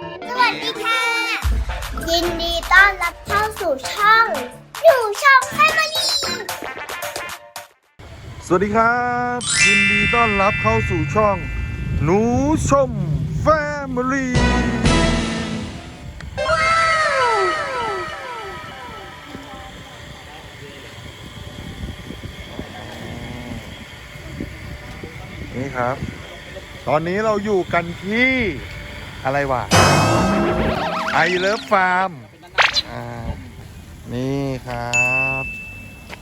สวัสดีค่ะ ยินดีต้อนรับเข้าสู่ช่องอยู่ช่องแฟมิลี่สวัสดีครับ ยินดีต้อนรับเข้าสู่ช่อง หนูชมแฟมิลี่นี่ครับ ตอนนี้เราอยู่กันที่ อะไรวะไอเลิฟฟาร์มอ่านี่ครับ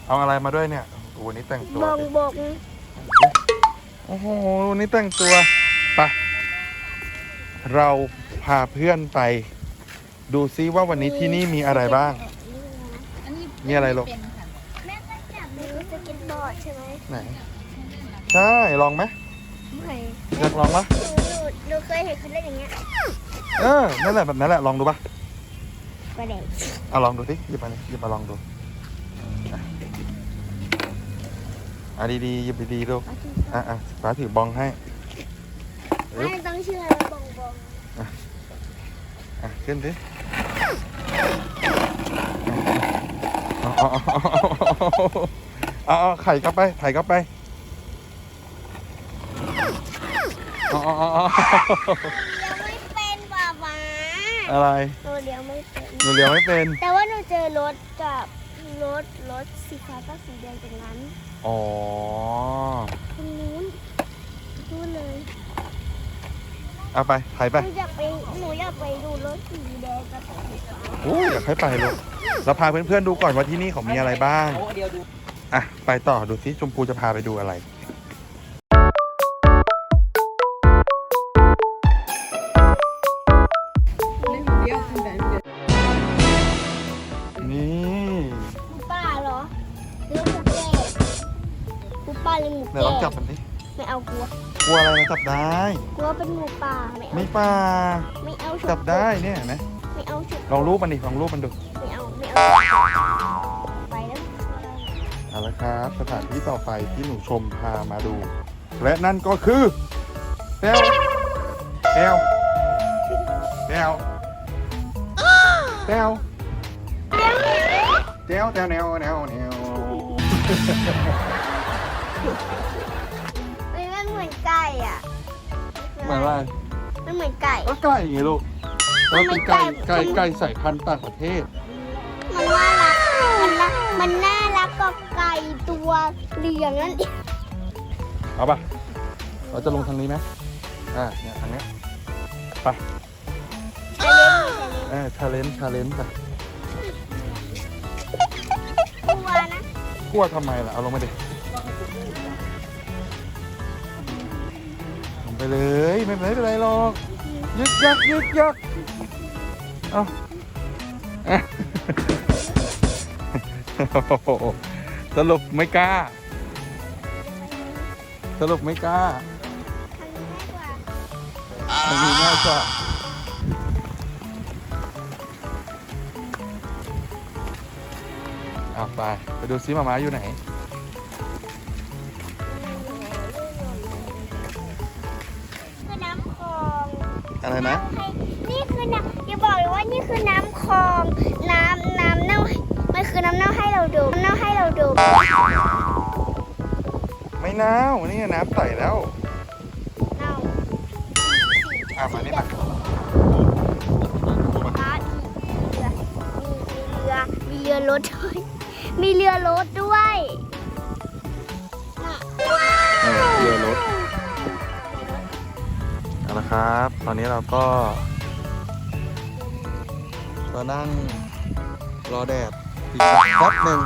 เอาอะไรมาด้วยเนี่ยโอ้โหวันนี้แต่งตัวบองบงโอ้โหวันนี้แต่งตัวไปะเราพาเพื่อนไป ดูซิว่าวันนี้ที่นี่มีอะไรบ้าง มีอะไรลูก แม่ก็จับมือสเก็ตบอร์ดใช่ไหมไหน ใช่ลองไหมไม่อยากลองปะ หนูหนูเคยเห็นเขาเล่นอย่างเงี้ยเออนั่นแหละแบบนั้นแหละลองดูปะประเด็นเอาลองดูสิหยิบมาเลยหยิบมาลองดูอะอะดีๆหยิบดีๆดูอะอะฟ้าถือบองให้อึ๊บไม่ต้องเชื่อแล้วบองบองอะขึ้นดิเอาเอาเอาเอาเอาไข่เข้าไปไข่เข้าไป เอาเอาเอาเอายังไม่เป็นป่ามาอะไรหนูเลี้ยงไม่เป็น หนูเลี้ยงไม่เป็น แต่ว่าหนูเจอรถกับรถรถสีฟ้ากับสีแดงตรงนั้นอ๋อตรงนู้นดูนเลยเอาไปไข่ไปหนูอยากไปหนูอยากไปดูรถสีแดงกับสีฟ้าโอ้ยอยากให้ไปลูกเราพาเพื่อนๆดูก่อนว่าที่นี่เขามีอะไรบ้าง อะ ไปต่อดูสิชมพูจะพาไปดูอะไร หมูป่าหรือหมูเดี๋ยวแก่ลองจับมันดิไม่เอากลัว กลัวอะไรนะจับได้ กลัวเป็นหมูป่าไม่เอาไม่ป่าไม่เอาฉุจับได้เนี่ยเห็นไหมไม่เอาฉุลองรูปมันดิลองรูปมันดูไม่เอาไม่เอาไปแล้วเอาละครับ สถานที่ต่อไปที่หนูชมพามาดู และนั่นก็คือแก้วแก้วแก้วแก้วแก้วแก้วแนวแนวแนวเฮ้ย มันเหมือนไก่อะเหมือนอะไรมันเหมือนไก่ ก็ไก่ไงลูกแล้วเป็นไก่มันไม่ไก่ไก่ไก่สายพันธุ์ต่างประเทศ มันน่ารัก มันน่ามันน่ารักกว่าไก่ตัวเหลืองนั่นเองเอาปะเราจะลงทางนี้ไหมอ่าเนี่ยทางเนี้ยไปจะเล่นจะเล่นเออชาเลนจ์ชาเลนจ์ไปกลัวนะ กลัวทำไมล่ะ เอาลงมาดิ ลงไปเลยไม่เป็นไรไม่เป็นไรหรอกยึกยักยึกยักเอาอะโอ้โหสรุปไม่กล้า สรุปไม่กล้าทางนี้ง่ายกว่ามันมีง่ายกว่าเอาไป ไปดูซิมาม้าอยู่ไหน อะไรนะนี่คือน้ำอย่าบอกเลยว่านี่คือน้ำคลองน้ำน้ำเน่ามันคือน้ำเน่าให้เราดูน้ำเน่าให้เราดูไม่เน่าวนี่น้ำใสแล้วเน่าอะมานี่มาร้านมีเรือมีเรือรถด้วยมีเรือรถด้วย เอาละครับ ตอนนี้เราก็มานั่งรอแดดอีกสักแป๊บหนึ่ง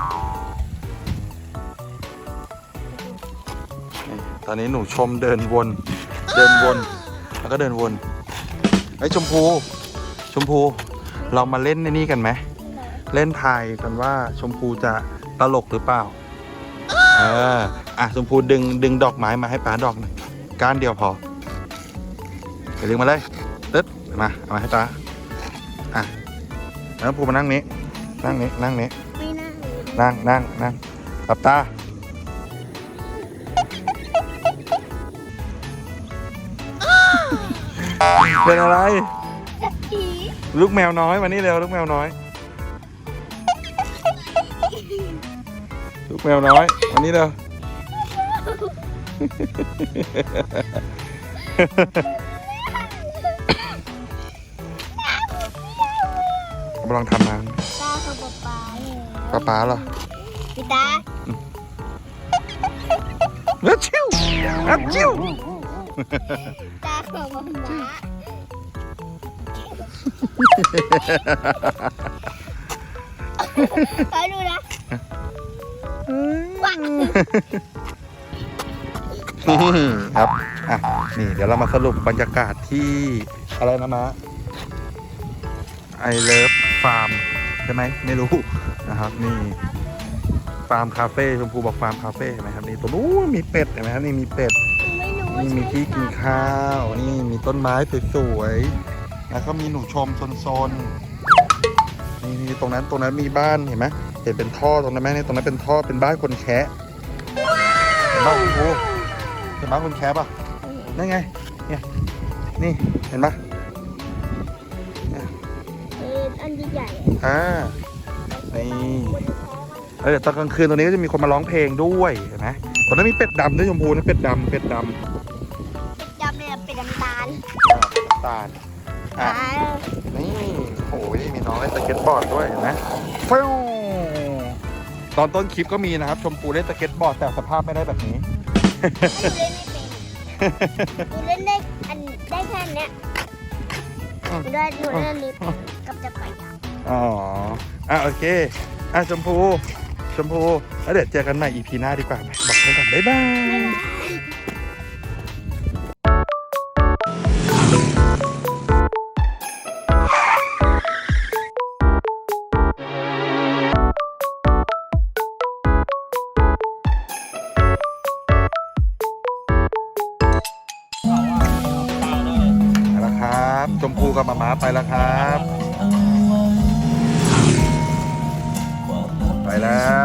นี่ตอนนี้หนูชมเดินวน เดินวน แล้วก็เดินวนไอ้ยชมพู ชมพู เรามาเล่นในนี่กันไหม เล่นทายกันว่าชมพูจะตลกหรือเปล่า เออ อะชมพูดึงดึงดอกไม้มาให้ป้าดอกหนึ่งก้านเดียวพอ เดี๋ยวดึงมาเลยตึ๊ดมาเอามาให้ป้าอะแล้วชมพูมานั่งนี้ นั่งนี้นั่งนี้ไม่น่าเลยนั่งนั่งนั่งหลับตาเป็นอะไรลูกแมวน้อยมานี่เร็วลูกแมวน้อย ลูกแมวน้อยมานี่เร็ว กำลังทำงานตาของป๊าป๊าเนี่ยป้าป้าเหรอพี่ตาอัดชิวอัดชิวตาของป๊าป๊าไปดูนะนี่ครับอะนี่เดี๋ยวเรามาสรุปบรรยากาศที่อะไรนะมะไอเลิฟ ฟาร์มใช่ไหมไม่รู้นะครับ นี่ฟาร์มคาเฟ่ชมพูบอกฟาร์มคาเฟ่เห็นไหมครับนี่ตัวนู้นมีเป็ดเห็นไหมครับนี่มีเป็ดไม่รู้ว่านี่มีที่กินข้าว นี่มีต้นไม้สวยๆแล้วก็มีหนูชมโซนๆนี่นี่ตรงนั้นตรงนั้นมีบ้านเห็นไหมเห็นเป็นท่อตรงนั้นไหมเนี่ยตรงนั้นเป็นท่อเป็นบ้านคนแคะเห็นบ้านคุณครูเห็นบ้านคนแคะป่ะนั่นไงเนี่ยนี่เห็นปะ ใหญ่อ่านี่เออตอนกลางคืนตรงนี้ก็จะมีคนมาร้องเพลงด้วยเห็นไหมตอนนั้นมีเป็ดดำด้วยชมพูนะเป็ดดำเป็ดดำจำเลยเป็นน้ำตาลอ่าเป็ดน้ำตาลอะอ่านี่โอ้ยมีน้องเล่นสเก็ตบอร์ดด้วยเห็นไหมฟิวตอนต้นคลิปก็มีนะครับ ชมพูเล่นสเก็ตบอร์ดแต่สภาพไม่ได้แบบนี้หนูเล่นไม่เป็นหนูเล่นได้อันได้แค่เนี้ยหนูได้หนูเล่นลิฟต์กับจักรยาน อ๋ออะโอเค อะชมพู ชมพู แล้วเดี๋ยวเจอกันใหม่ EP หน้าดีกว่าไหมบอกกันก่อนบ๊ายบายไปแล้วครับชมพูกับมาม้าไปแล้วครับ ไปแล้ว